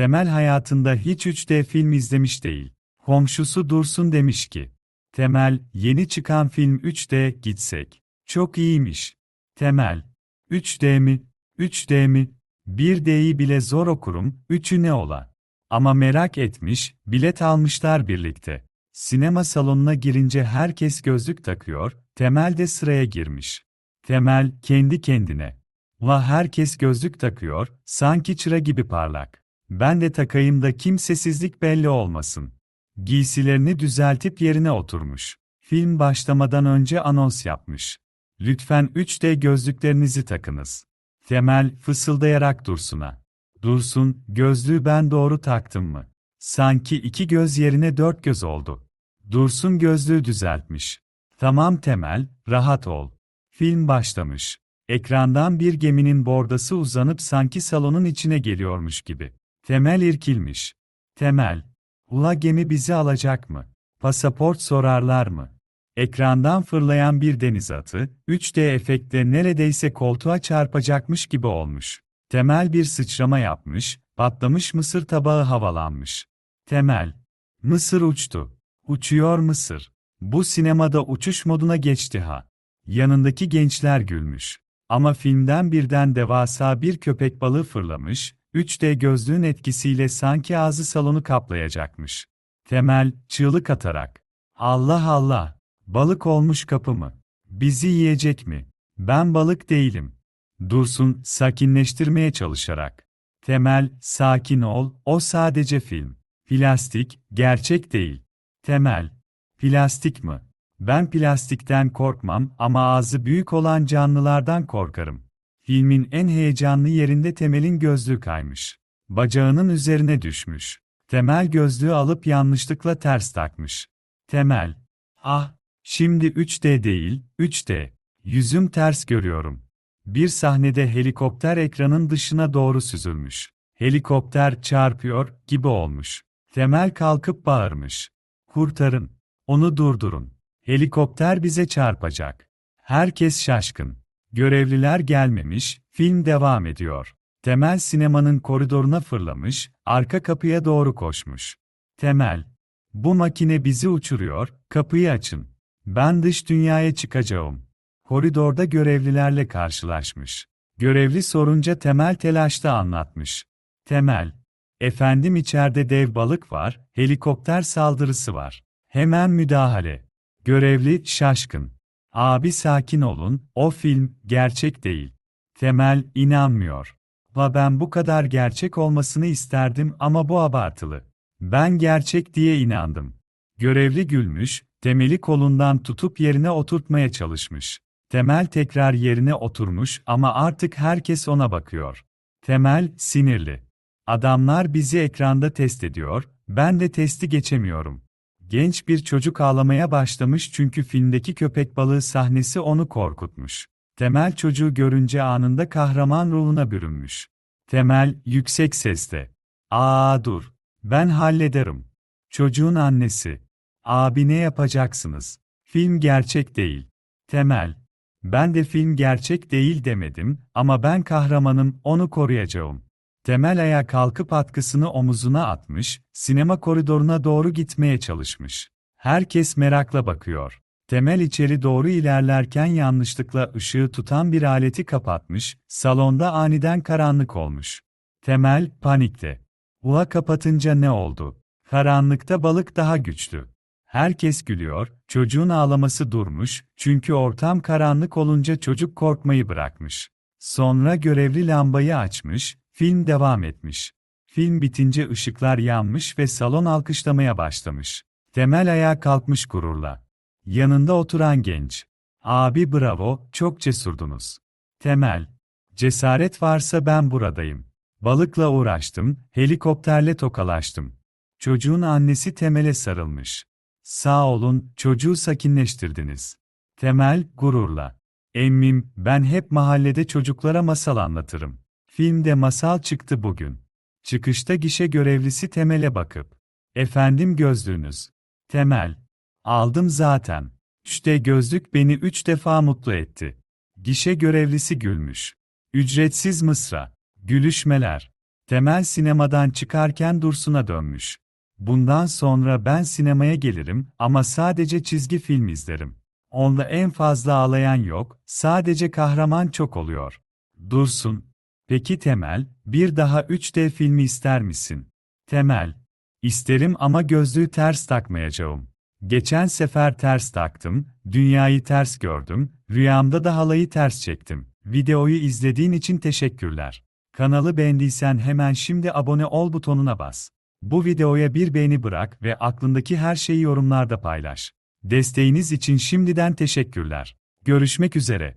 Temel hayatında hiç 3D film izlemiş değil. Komşusu Dursun demiş ki, Temel, yeni çıkan film 3D gitsek. Çok iyiymiş. Temel, 3D mi? 3D mi? 1D'yi bile zor okurum, 3'ü ne ola? Ama merak etmiş, bilet almışlar birlikte. Sinema salonuna girince herkes gözlük takıyor, Temel de sıraya girmiş. Temel, kendi kendine. La herkes gözlük takıyor, sanki çıra gibi parlak. Ben de takayım da kimsesizlik belli olmasın. Giysilerini düzeltip yerine oturmuş. Film başlamadan önce anons yapmış. Lütfen 3D gözlüklerinizi takınız. Temel fısıldayarak Dursun'a. Dursun, gözlüğü ben doğru taktım mı? Sanki iki göz yerine dört göz oldu. Dursun gözlüğü düzeltmiş. Tamam Temel, rahat ol. Film başlamış. Ekrandan bir geminin bordası uzanıp sanki salonun içine geliyormuş gibi. Temel irkilmiş. Temel, ula gemi bizi alacak mı? Pasaport sorarlar mı? Ekrandan fırlayan bir deniz atı, 3D efektle neredeyse koltuğa çarpacakmış gibi olmuş. Temel bir sıçrama yapmış, patlamış mısır tabağı havalanmış. Temel, mısır uçtu. Uçuyor mısır. Bu sinemada uçuş moduna geçti ha. Yanındaki gençler gülmüş. Ama filmden birden devasa bir köpek balığı fırlamış, 3D gözlüğün etkisiyle sanki ağzı salonu kaplayacakmış. Temel, çığlık atarak. Allah Allah! Balık olmuş kapı mı? Bizi yiyecek mi? Ben balık değilim. Dursun, sakinleştirmeye çalışarak. Temel, sakin ol, o sadece film. Plastik, gerçek değil. Temel, plastik mi? Ben plastikten korkmam ama ağzı büyük olan canlılardan korkarım. Filmin en heyecanlı yerinde Temel'in gözlüğü kaymış. Bacağının üzerine düşmüş. Temel gözlüğü alıp yanlışlıkla ters takmış. Temel, ah, şimdi 3D değil, 3D. Yüzüm ters görüyorum. Bir sahnede helikopter ekranın dışına doğru süzülmüş. Helikopter çarpıyor gibi olmuş. Temel kalkıp bağırmış. Kurtarın. Onu durdurun. Helikopter bize çarpacak. Herkes şaşkın. Görevliler gelmemiş, film devam ediyor. Temel sinemanın koridoruna fırlamış, arka kapıya doğru koşmuş. Temel, bu makine bizi uçuruyor, kapıyı açın. Ben dış dünyaya çıkacağım. Koridorda görevlilerle karşılaşmış. Görevli sorunca Temel telaşta anlatmış. Temel, efendim içeride dev balık var, helikopter saldırısı var. Hemen müdahale. Görevli şaşkın. Abi sakin olun, o film gerçek değil. Temel inanmıyor. Va ben bu kadar gerçek olmasını isterdim ama bu abartılı. Ben gerçek diye inandım. Görevli gülmüş, Temel'i kolundan tutup yerine oturtmaya çalışmış. Temel tekrar yerine oturmuş ama artık herkes ona bakıyor. Temel sinirli. Adamlar bizi ekranda test ediyor, ben de testi geçemiyorum. Genç bir çocuk ağlamaya başlamış çünkü filmdeki köpek balığı sahnesi onu korkutmuş. Temel çocuğu görünce anında kahraman ruhuna bürünmüş. Temel yüksek sesle. Aa dur. Ben hallederim. Çocuğun annesi. Abi ne yapacaksınız? Film gerçek değil. Temel. Ben de film gerçek değil demedim ama ben kahramanım, onu koruyacağım. Temel ayağa kalkıp atkısını omuzuna atmış, sinema koridoruna doğru gitmeye çalışmış. Herkes merakla bakıyor. Temel içeri doğru ilerlerken yanlışlıkla ışığı tutan bir aleti kapatmış, salonda aniden karanlık olmuş. Temel, panikte. Ula kapatınca ne oldu? Karanlıkta balık daha güçlü. Herkes gülüyor, çocuğun ağlaması durmuş, çünkü ortam karanlık olunca çocuk korkmayı bırakmış. Sonra görevli lambayı açmış, film devam etmiş. Film bitince ışıklar yanmış ve salon alkışlamaya başlamış. Temel ayağa kalkmış gururla. Yanında oturan genç. Abi bravo, çok cesurdunuz. Temel. Cesaret varsa ben buradayım. Balıkla uğraştım, helikopterle tokalaştım. Çocuğun annesi Temel'e sarılmış. Sağ olun, çocuğu sakinleştirdiniz. Temel, gururla. Emmim, ben hep mahallede çocuklara masal anlatırım. Filmde masal çıktı bugün. Çıkışta gişe görevlisi Temel'e bakıp. Efendim gözlüğünüz. Temel. Aldım zaten. İşte gözlük beni üç defa mutlu etti. Gişe görevlisi gülmüş. Ücretsiz mısra. Gülüşmeler. Temel sinemadan çıkarken Dursun'a dönmüş. Bundan sonra ben sinemaya gelirim ama sadece çizgi film izlerim. Onda en fazla ağlayan yok, sadece kahraman çok oluyor. Dursun. Peki Temel, bir daha 3D filmi ister misin? Temel. İsterim ama gözlüğü ters takmayacağım. Geçen sefer ters taktım, dünyayı ters gördüm, rüyamda da halayı ters çektim. Videoyu izlediğin için teşekkürler. Kanalı beğendiysen hemen şimdi abone ol butonuna bas. Bu videoya bir beğeni bırak ve aklındaki her şeyi yorumlarda paylaş. Desteğiniz için şimdiden teşekkürler. Görüşmek üzere.